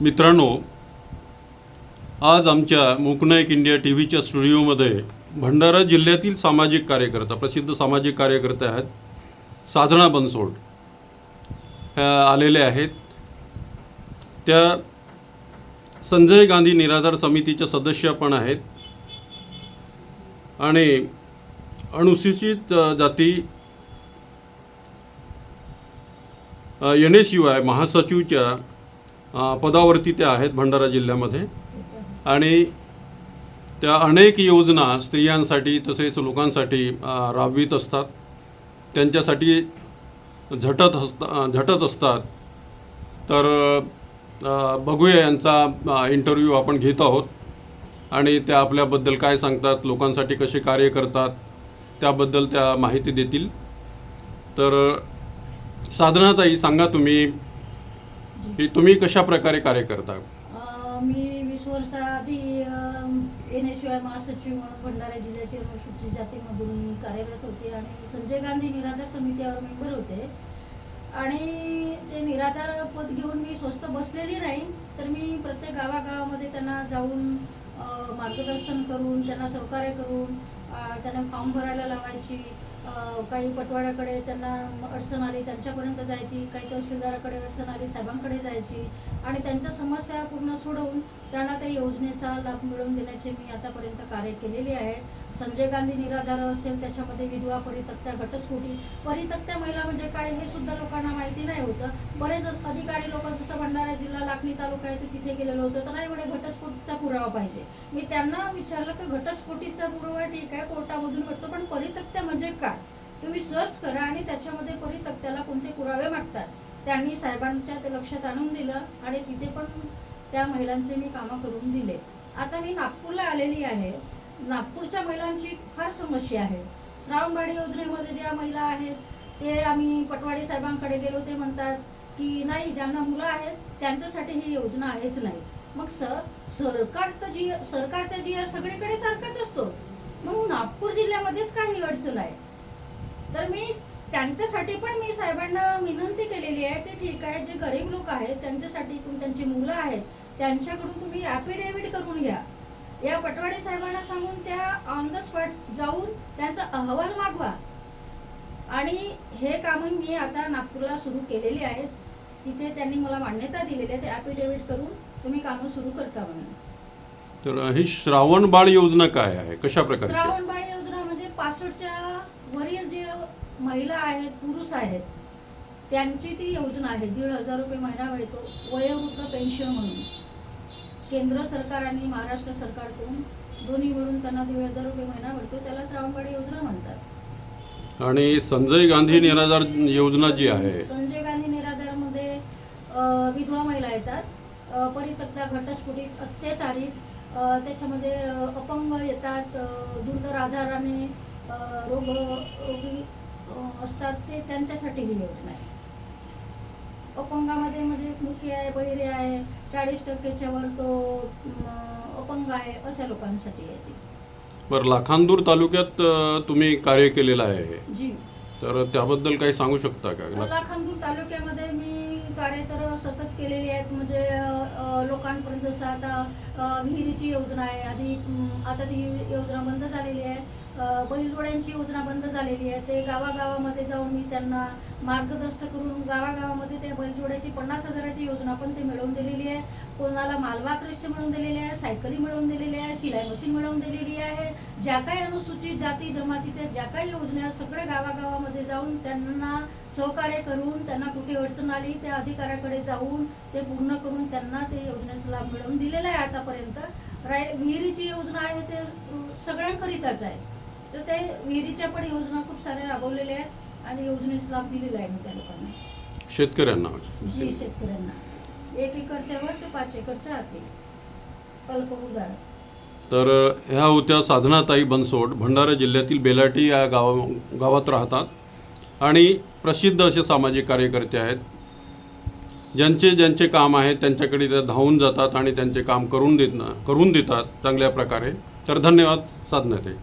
मित्रांनो आज आमच्या मुकनायक इंडिया टी व्हीच्या स्टुडिओमध्ये भंडारा जिल्ह्यातील सामाजिक कार्यकर्ता प्रसिद्ध सामाजिक कार्यकर्ते आहेत साधना बनसोड. ह्या आलेले आहेत. त्या संजय गांधी निराधार समितीच्या सदस्य पण आहेत. आणि अनुसूचित जाती येण्याशिवाय येणेशिवाय महासचिवच्या पदावरती त्या आहेत भंडारा जिल्ह्यामध्ये. आणि त्या अनेक योजना स्त्रियांसाठी तसेच लोकांसाठी राबवित असतात. त्यांच्यासाठी झटत असता झटत असतात. तर बघूया यांचा इंटरव्ह्यू आपण घेत आहोत. आणि त्या आपल्याबद्दल काय सांगतात लोकांसाठी कसे कार्य करतात त्याबद्दल त्या माहिती देतील. तर साधनाताई सांगा तुम्ही की तुम्ही कशा प्रकारे कार्य करता? अ, मी वीस वर्षाआधी एन एस आय महासचिव म्हणून भंडारा जिल्ह्याचे अनुसूचित जातीमधून मी कार्यरत होते आणि संजय गांधी निराधार समितीवर मेंबर होते. आणि ते निराधार पद घेऊन मी स्वस्त बसलेली नाही तर मी प्रत्येक गावागावामध्ये त्यांना जाऊन अ, मार्गदर्शन करून त्यांना सहकार्य करून अ, त्यांना फॉर्म भरायला लावायची. काही पटवाड्याकडे त्यांना अडचण आली त्यांच्यापर्यंत जायची काही तहसीलदाराकडे अडचण आली साहेबांकडे जायची आणि त्यांच्या समस्या पूर्ण सोडवून त्यांना त्या योजनेचा लाभ मिळवून देण्याचे मी आतापर्यंत कार्य केलेले आहे. संजय गांधी निराधार असेल त्याच्यामध्ये विधवा परितक्त्या घटस्फोटी. परितक्त्या महिला म्हणजे काय हे सुद्धा लोकांना माहिती नाही होतं. बरेच अधिकारी लोक जसं भंडारा जिल्हा लाखणी तालुका आहे ते तिथे गेलेलो होतो. तर नाही म्हणे घटस्फोटीचा पुरावा पाहिजे. मी त्यांना विचारलं की घटस्फोटीचा पुरावा ठीक आहे कोर्टामधून भेटतो पण परितक्त्या म्हणजे काय? तुम्ही सर्च करा आणि त्याच्यामध्ये परितक्त्याला कोणते पुरावे मागतात. त्यांनी साहेबांच्या ते लक्षात आणून दिलं आणि तिथे पण त्या महिलांचे मी कामं करून दिले. आता मी नागपूरला आलेली आहे. नागपूरच्या महिलांची फार समस्या आहे. श्रावणबाडी योजनेमध्ये ज्या महिला आहेत ते आम्ही पटवाडी साहेबांकडे गेलो ते म्हणतात की नाही ज्यांना मुलं आहेत त्यांच्यासाठी ही योजना आहेच नाही. मग सर सरकार तर जी सरकारचा जी आर सगळीकडे सारखाच असतो. मग नागपूर जिल्ह्यामध्येच काही अडचण आहे. तर मी त्यांच्यासाठी पण मी साहेबांना विनंती केलेली आहे की ठीक आहे जे गरीब लोक आहेत त्यांच्यासाठी तुम त्यांची मुलं आहेत त्यांच्याकडून तुम्ही ॲफिडेव्हिट करून घ्या. या पटवाडी साहेबांना सांगून त्या ऑन द स्पॉट जाऊन त्यांचा अहवाल मागवा. आणि हे कामं मी आता नागपूरला सुरू केलेली आहेत. तिथे त्यांनी मला मान्यता दिलेली आहे. ते ॲफिडेव्हिट करून तुम्ही कामं सुरू करता म्हणून. तर ही श्रावण बाळ योजना काय आहे? कशा प्रकारची? आहे? श्रावणबाळ योजना म्हणजे पासष्टच्या वरील जे महिला आहेत पुरुष आहेत त्यांची ती योजना आहे. दीड हजार रुपये महिना मिळतो. वयोवृद्ध पेन्शन म्हणून. केंद्र सरकार आणि महाराष्ट्र सरकारकडून दोन्ही मिळून त्यांना दीड हजार रुपये महिना मिळतो. त्याला श्रावणबाळ योजना म्हणतात. आणि संजय गांधी निराधार योजना जी आहे. संजय गांधी निराधारमध्ये विधवा महिला येतात. परितक्ता घटस्फोटित अत्याचारित त्याच्यामध्ये अपंग येतात. दुर्धर आजाराने रोग रोगी असतात. ते त्यांच्यासाठी ही योजना आहे. अपंगामध्ये म्हणजे मुकी आहे बहिरे आहे चाळीस टक्केच्या वर तो अपंग आहे अशा लोकांसाठी आहे ती. बरं लाखांदूर तालुक्यात अ, तुम्ही कार्य केलेलं आहे हे. जी. तर त्याबद्दल काही सांगू शकता का? लाखांदूर तालुक्यामध्ये मी कार्य तर सतत केलेली आहेत. म्हणजे अ, लोकांपर्यंत जसं आता अ, विहिरीची योजना आहे. आधी म, आता ती योजना बंद झालेली आहे. बैलजोड्यांची योजना बंद झालेली आहे. ते गावागावामध्ये जाऊन मी त्यांना मार्गदर्शन करून गावागावामध्ये त्या बैलजोड्याची पन्नास हजाराची योजना पण ते मिळवून दिलेली आहे. कोणाला मालवा कृष्य मिळवून दिलेले आहे सायकली मिळवून दिलेली आहे शिलाई मशीन मिळवून दिलेली आहे. ज्या काही अनुसूचित जाती जमातीच्या ज्या काही योजना सगळ्या गावागावामध्ये जाऊन त्यांना सहकार्य करून त्यांना कुठे अडचण आली त्या अधिकाऱ्याकडे जाऊन ते पूर्ण करून त्यांना ते योजनेचा लाभ मिळवून दिलेला आहे आतापर्यंत. राय विहिरीची योजना आहे ते सगळ्यांकरिताच आहे. तर ते विहिरीच्या पण योजना खूप साऱ्या राबवलेल्या आहेत आणि योजनेचा लाभ दिलेला आहे त्या लोकांना. शेतकऱ्यांना जी शेतकऱ्यांना. एक एकरच्या वर ते पाच एकरच्या आतील. अल्प उदाहरण तर ह्या होत्या साधनाताई बनसोड. भंडारा जिल्ह्यातील बेलाटी या गाव गावात राहतात. आणि प्रसिद्ध असे सामाजिक कार्यकर्ते आहेत. ज्यांचे ज्यांचे काम आहे त्यांच्याकडे त्या धावून जातात आणि त्यांचे काम करून देत करून देतात चांगल्या प्रकारे. तर धन्यवाद साधनाताई.